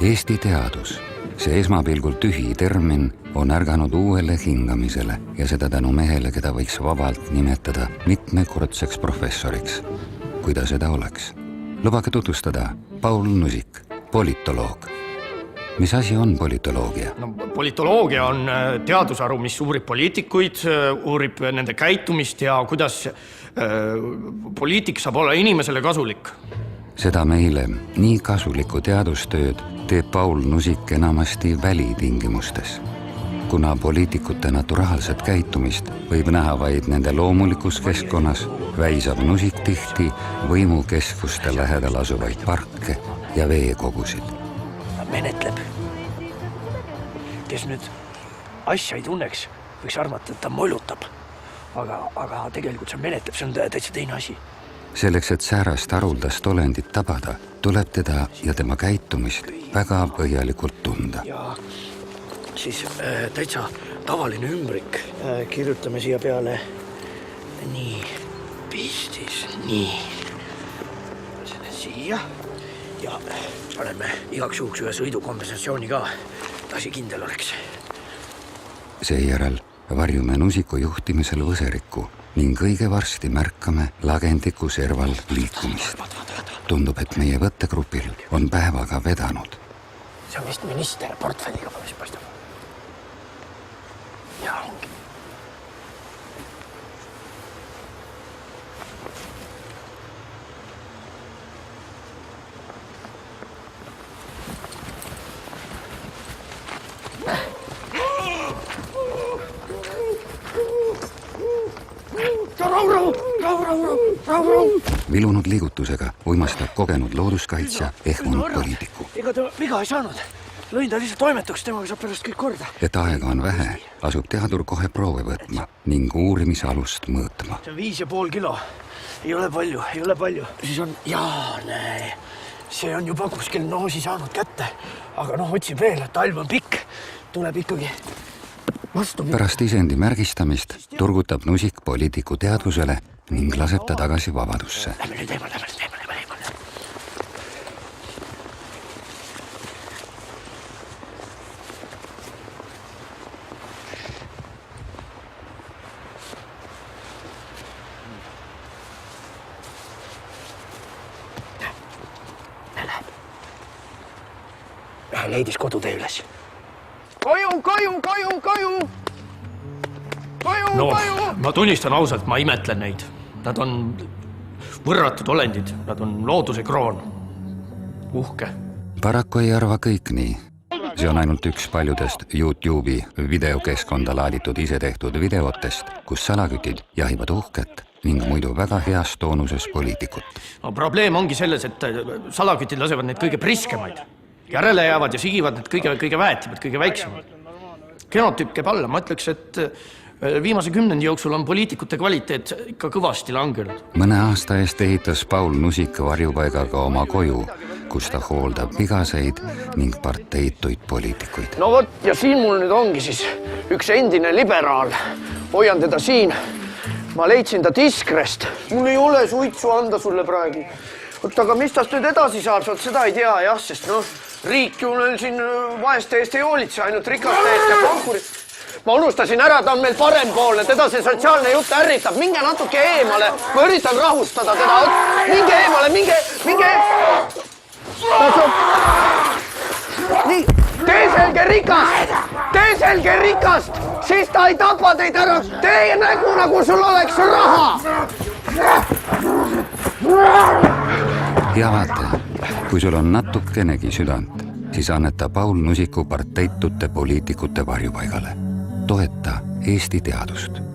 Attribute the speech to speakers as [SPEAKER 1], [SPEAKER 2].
[SPEAKER 1] Eesti teadus, see esmapilgul tühi termin, on ärganud uuele hingamisele ja seda tänu mehele, keda võiks vabalt nimetada mitmekordseks professoriks, kui ta seda oleks. lubage tutvustada Paul Nusik, politoloog. mis asi on politoloogia?
[SPEAKER 2] no politoloogia on äh, teadusharu, mis uurib poliitikuid, uurib nende käitumist ja kuidas äh, poliitik saab olla inimesele kasulik.
[SPEAKER 1] seda meile nii kasulikku teadustööd teeb Paul Nusik enamasti välitingimustes. kuna poliitikute naturaalset käitumist võib näha vaid nende loomulikus keskkonnas, väisab Nusik tihti võimukeskuste lähedal asuvaid parke ja veekogusid.
[SPEAKER 3] menetleb. kes nüüd asja ei tunneks, võiks arvata, et ta molutab. aga, aga tegelikult see menetleb, see on täitsa teine asi.
[SPEAKER 1] Selleks, et säärast haruldast olendit tabada, tuleb teda ja tema käitumist väga põhjalikult tunda.
[SPEAKER 3] ja siis äh, täitsa tavaline ümbrik äh,. kirjutame siia peale. nii, pistis, nii. siia ja paneme igaks juhuks ühe sõidukompensatsiooni ka, et asi kindel oleks.
[SPEAKER 1] seejärel varjume Nusiku juhtimisel võserikku ning õige varsti märkame lagendiku serval liikumist. tundub, et meie võttegrupil on päevaga vedanud.
[SPEAKER 3] see on vist minister portfelliga, mis paistab.
[SPEAKER 1] Vilunud liigutusega uimastab kogenud looduskaitsja ehmunud poliitiku.
[SPEAKER 3] ega ta viga ei saanud. lõin ta lihtsalt toimetuks, temaga saab pärast kõik korda.
[SPEAKER 1] et aega on vähe, asub teadur kohe proove võtma ning uurimisalust mõõtma.
[SPEAKER 3] see on viis ja pool kilo. ei ole palju, ei ole palju. siis on, jaa, näe, see on juba kuskil noosi saanud kätte. aga noh, otsib veel, talv on pikk, tuleb ikkagi.
[SPEAKER 1] Pärast isendi märgistamist turgutab Nusik poliitiku teadvusele ning laseb ta tagasi vabadusse.
[SPEAKER 3] Leidis kodutee üles.
[SPEAKER 2] Koju, koju, koju, koju. koju no, koju. ma tunnistan ausalt, ma imetlen neid. Nad on võrratud olendid, nad on looduse kroon. uhke.
[SPEAKER 1] paraku ei arva kõik nii. see on ainult üks paljudest Youtube'i videokeskkonda laaditud isetehtud videotest, kus salakütid jahivad uhket ning muidu väga heas toonuses poliitikut.
[SPEAKER 2] no probleem ongi selles, et äh, salakütid lasevad neid kõige priskemaid. järele jäävad ja sigivad need kõige, kõige väetimad, kõige väiksemad. Genotüüp käib alla, ma ütleks, et äh, viimase kümnendi jooksul on poliitikute kvaliteet ikka kõvasti langenud.
[SPEAKER 1] mõne aasta eest ehitas Paul Nusik varjupaigaga oma koju, kus ta hooldab vigaseid ning parteituid poliitikuid.
[SPEAKER 3] no vot ja siin mul nüüd ongi siis üks endine liberaal. hoian teda siin. ma leidsin ta Diskrest. mul ei ole suitsu anda sulle praegu. oot, aga mis tast nüüd edasi saab, vot seda ei tea jah, sest noh, riik ju meil siin äh, vaeste eest ei hoolitse, ainult rikaste eest ja pankurid ma unustasin ära, ta on meil parempoolne, teda see sotsiaalne jutt ärritab, minge natuke eemale, ma üritan rahustada teda, minge eemale, minge, minge. nii, tee selge rikast, tee selge rikast, siis ta ei tapa teid ära, tee nägu, nagu sul oleks raha.
[SPEAKER 1] hea vaataja, kui sul on natukenegi südant, siis anneta Paul Nusiku parteitute poliitikute varjupaigale. toeta Eesti teadust